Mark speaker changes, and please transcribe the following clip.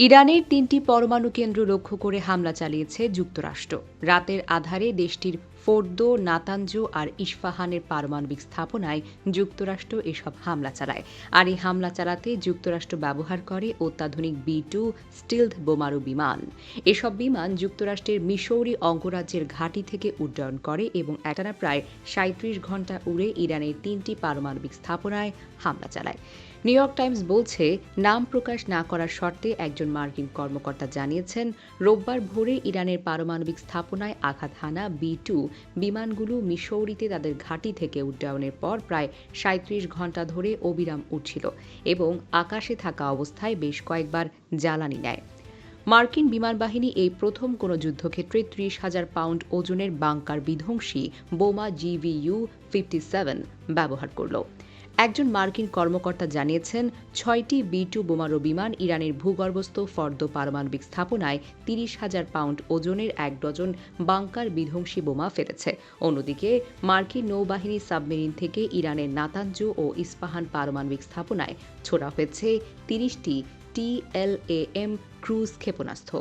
Speaker 1: ইরানের তিনটি পরমাণু কেন্দ্র লক্ষ্য করে হামলা চালিয়েছে যুক্তরাষ্ট্র। রাতের আধারে দেশটির ফোর্দো নাতাঞ্জো আর ইস্পাহানের পারমাণবিক স্থাপনায় যুক্তরাষ্ট্র এসব হামলা চালায়। আর এই হামলা চালাতে যুক্তরাষ্ট্র ব্যবহার করে অত্যাধুনিক বি টু স্টিলথ বোমারু বিমান। এসব বিমান যুক্তরাষ্ট্রের মিশৌরি অঙ্গরাজ্যের ঘাঁটি থেকে উড্ডয়ন করে এবং একটানা প্রায় সাঁত্রিশ ঘণ্টা উড়ে ইরানের তিনটি পারমাণবিক স্থাপনায় হামলা চালায়। নিউ ইয়র্ক টাইমস বলছে, নাম প্রকাশ না করার শর্তে একজন মার্কিন কর্মকর্তা জানিয়েছেন, রোববার ভোরে ইরানের পারমাণবিক স্থাপনায় আঘাত হানা বি টু বিমানগুলো মিসৌরিতে তাদের ঘাঁটি থেকে উড্ডয়নের পর প্রায় সাঁত্রিশ ঘণ্টা ধরে অবিরাম উঠছিল এবং আকাশে থাকা অবস্থায় বেশ কয়েকবার জ্বালানি নেয়। মার্কিন বিমান বাহিনী এই প্রথম কোনো যুদ্ধক্ষেত্রে ত্রিশ হাজার পাউন্ড ওজনের বাংকার বিধ্বংসী বোমা জিভিইউ ফিফটি সেভেন ব্যবহার করল। একজন মার্কিন কর্মকর্তা জানিয়েছেন, ছয়টি বি টু বোমারু বিমান ইরানের ভূগর্ভস্থ ফর্দ পারমাণবিক স্থাপনায় তিরিশ হাজার পাউন্ড ওজনের এক ডজন বাংকার বিধ্বংসী বোমা ফেলেছে। অন্যদিকে, মার্কিন নৌবাহিনী সাবমেরিন থেকে ইরানের নাতাঞ্জু ও ইস্পাহান পারমাণবিক স্থাপনায় ছোড়া হয়েছে তিরিশটি টিএলএএম ক্রুজ ক্ষেপণাস্ত্র।